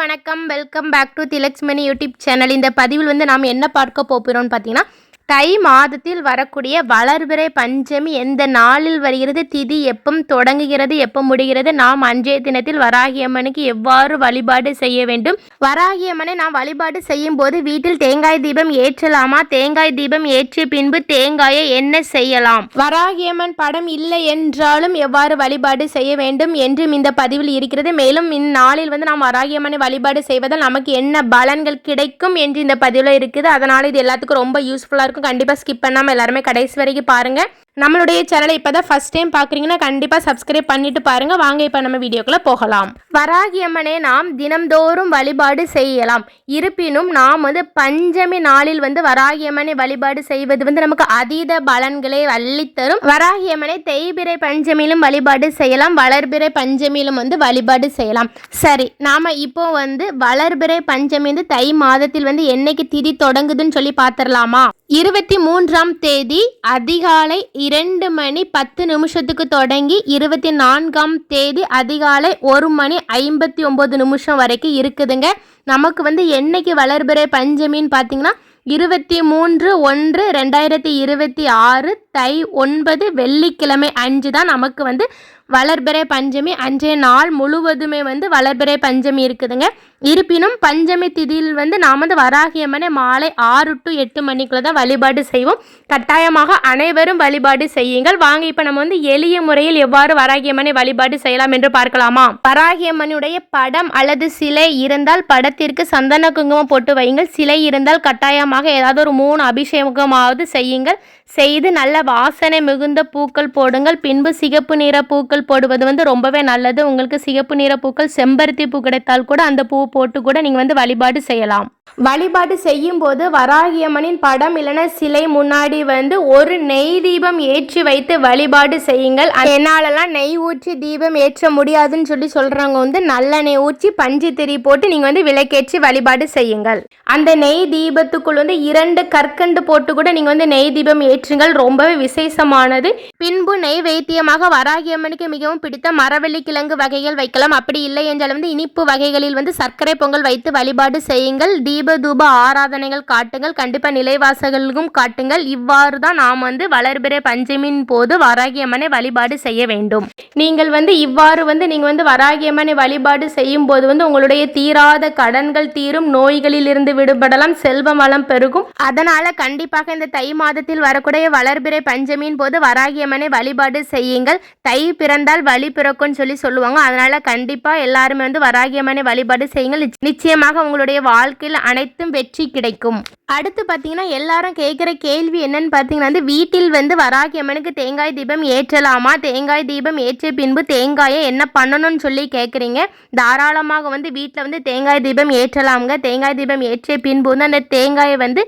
வணக்கம் welcome back to Tilaksmani YouTube channel. இந்த பதிவில் வந்து நாம் என்ன பார்க்க போகிறோம்னு பார்த்தீங்கன்னா தை மாதத்தில் வரக்கூடிய வளர்பிறை பஞ்சமி எந்த நாளில் வருகிறது? திதி எப்பம் தொடங்குகிறது? எப்போ முடிகிறது? நாம் அன்றைய தினத்தில் வராகியம்மனுக்கு எவ்வாறு வழிபாடு செய்ய வேண்டும்? வராகியம்மனை நாம் வழிபாடு செய்யும் போது வீட்டில் தேங்காய் தீபம் ஏற்றலாமா? தேங்காய் தீபம் ஏற்றிய பின்பு தேங்காயை என்ன செய்யலாம்? வராகியம்மன் படம் இல்லை என்றாலும் எவ்வாறு வழிபாடு செய்ய வேண்டும் என்றும் இந்த பதிவில் இருக்கிறது. மேலும் இந்நாளில் வந்து நாம் வராகியம்மனை வழிபாடு செய்வதால் நமக்கு என்ன பலன்கள் கிடைக்கும் என்று இந்த பதிவில் இருக்குது. அதனால் இது எல்லாத்துக்கும் ரொம்ப யூஸ்ஃபுல்லாக இருக்கும் கண்டிப்பாக ஸ்கிப் பண்ணாமல் எல்லாருமே கடைசி வரைக்கும் பாருங்கள் நம்மளுடைய சேனலை இப்போ தான் ஃபஸ்ட் டைம் பார்க்குறீங்கன்னா கண்டிப்பாக சப்ஸ்கிரைப் பண்ணிட்டு பாருங்கள் வாங்க இப்போ நம்ம வீடியோக்குள்ளே போகலாம். வராகியம்மனை நாம் தினம்தோறும் வழிபாடு செய்யலாம். இருப்பினும் நாம் வந்து பஞ்சமி நாளில் வந்து வராகியம்மனை வழிபாடு செய்வது வந்து நமக்கு அதீத பலன்களை அள்ளித்தரும். வராகியம்மனை தேய்பிறை பஞ்சமியிலும் வழிபாடு செய்யலாம். வளர்பிறை பஞ்சமியிலும் வந்து வழிபாடு செய்யலாம். சரி நாம் இப்போ வந்து வளர்பிறை பஞ்சமி வந்து தை மாதத்தில் வந்து என்னைக்கு திதி தொடங்குதுன்னு சொல்லி பார்த்துடலாமா இருபத்தி மூன்றாம் தேதி அதிகாலை இரண்டு மணி பத்து நிமிஷத்துக்கு தொடங்கி இருபத்தி நான்காம் தேதி அதிகாலை ஒரு மணி ஐம்பத்தி ஒம்பது நிமிஷம் வரைக்கும் இருக்குதுங்க. நமக்கு வந்து என்னைக்கு வளர்பிறை பஞ்சமின்னு பார்த்தீங்கன்னா இருபத்தி மூன்று ஒன்று ரெண்டாயிரத்தி இருபத்தி ஆறு தை ஒன்பது வெள்ளிக்கிழமை அஞ்சு தான் நமக்கு வந்து வளர்பிறை பஞ்சமி. அஞ்சே நாள் முழுவதுமே வந்து வளர்பிறை பஞ்சமி இருக்குதுங்க. இருப்பினும் பஞ்சமி திதியில் வந்து நாம் வந்து வராகியம்மனை மாலை ஆறு டு எட்டு மணிக்குள்ள தான் வழிபாடு செய்வோம். கட்டாயமாக அனைவரும் வழிபாடு செய்யுங்கள். வாங்க இப்போ நம்ம வந்து எளிய முறையில் எவ்வாறு வராகியம்மனை வழிபாடு செய்யலாம் என்று பார்க்கலாமா? வராகியம்மனுடைய படம் அல்லது சிலை இருந்தால் படத்திற்கு சந்தன குங்குமம் போட்டு வையுங்கள். சிலை இருந்தால் கட்டாயமாக ஏதாவது ஒரு மூணு அபிஷேகமாவது செய்யுங்கள். செய்து நல்ல வாசனை மிகுந்த பூக்கள் போடுங்கள். பின்பு சிகப்பு நிற பூக்கள் போடுவது வந்து ரொம்பவே நல்லது. உங்களுக்கு சிகப்பு நிற பூக்கள் செம்பருத்தி பூ கிடைத்தால் கூட அந்த பூ போட்டு கூட நீங்கள் வந்து வழிபாடு செய்யலாம். வழிபாடு செய்யும் போது வராகியம்மனின் படம் இல்லைன்னா சிலை முன்னாடி வந்து ஒரு நெய் தீபம் ஏற்றி வைத்து வழிபாடு செய்யுங்கள். என்னாலலாம் நெய் ஊற்றி தீபம் ஏற்ற முடியாதுன்னு சொல்லி சொல்கிறவங்க வந்து நல்லெண்ணெய் ஊற்றி பஞ்சு திரி போட்டு நீங்கள் வந்து விளக்கேற்றி வழிபாடு செய்யுங்கள். அந்த நெய் தீபத்துக்குள் வந்து இரண்டு கற்கண்டு போட்டு கூட நீங்கள் வந்து நெய் தீபம் ஏற்றுங்கள். ரொம்பவே விசேஷமானது. பின்பு நெய் வைத்தியமாக வராகியம்மனுக்கு மிகவும் பிடித்த மரவள்ளி கிழங்கு வகைகள் வைக்கலாம். அப்படி இல்லை என்றால் வந்து இனிப்பு வகைகளில் வந்து சர்க்கரை பொங்கல் வைத்து வழிபாடு செய்யுங்கள். தீப தூப ஆராதனைகள் காட்டுங்கள் கண்டிப்பாக நிலைவாசகளுக்கும் காட்டுங்கள். இவ்வாறு தான் நாம் வந்து வளர்பிறை பஞ்சமின் போது வராகியம்மனை வழிபாடு செய்ய வேண்டும். நீங்கள் வந்து இவ்வாறு வந்து நீங்கள் வந்து வராகியம்மனை வழிபாடு செய்யும் போது வந்து உங்களுடைய தீராத கடன்கள் தீரும் நோய்களில் இருந்து விடுபடலாம் செல்வம் வளம் பெருகும். அதனால கண்டிப்பாக இந்த தை மாதத்தில் வரக்கூடிய வளர்பிறை பஞ்சமியின் போது வராகியம்மனை வழிபாடு செய்யுங்கள். தை பிறந்தால் வழி பிறக்கும்னு சொல்லி சொல்லுவாங்க. அதனால கண்டிப்பாக எல்லாருமே வந்து வராகியம்மனை வழிபாடு செய்யுங்கள். நிச்சயமாக உங்களுடைய வாழ்க்கையில் அனைத்தும் வெற்றி கிடைக்கும். அடுத்து பார்த்தீங்கன்னா எல்லாரும் கேட்குற கேள்வி என்னன்னு பார்த்தீங்கன்னா வந்து வீட்டில் வந்து வராகி அம்மனுக்கு தேங்காய் தீபம் ஏற்றலாமா? தேங்காய் தீபம் ஏற்றிய பின்பு தேங்காயை என்ன பண்ணணும்னு சொல்லி கேட்குறீங்க. தாராளமாக வந்து வீட்டில் வந்து தேங்காய் தீபம் ஏற்றலாமுங்க. தேங்காய் தீபம் ஏற்றிய பின்பு வந்து அந்த தேங்காயை வந்து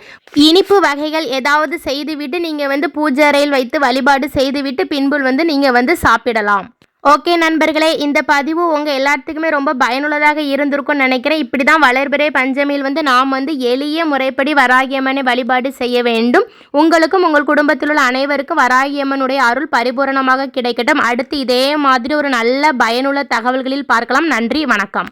இனிப்பு வகைகள் ஏதாவது செய்துவிட்டு நீங்கள் வந்து பூஜை அறையில் வைத்து வழிபாடு செய்துவிட்டு பின்பு வந்து நீங்கள் வந்து சாப்பிடலாம். ஓகே நண்பர்களே இந்த பதிவு உங்கள் எல்லாத்துக்குமே ரொம்ப பயனுள்ளதாக இருந்திருக்கும்னு நினைக்கிறேன். இப்படி தான் வளர்பிறை பஞ்சமியில் வந்து நாம் வந்து எளிய முறைப்படி வராகியம்மனை வழிபாடு செய்ய வேண்டும். உங்களுக்கும் உங்கள் குடும்பத்தில் உள்ள அனைவருக்கும் வராகியம்மனுடைய அருள் பரிபூரணமாக கிடைக்கட்டும். அடுத்து இதே மாதிரி ஒரு நல்ல பயனுள்ள தகவல்களில் பார்க்கலாம். நன்றி வணக்கம்.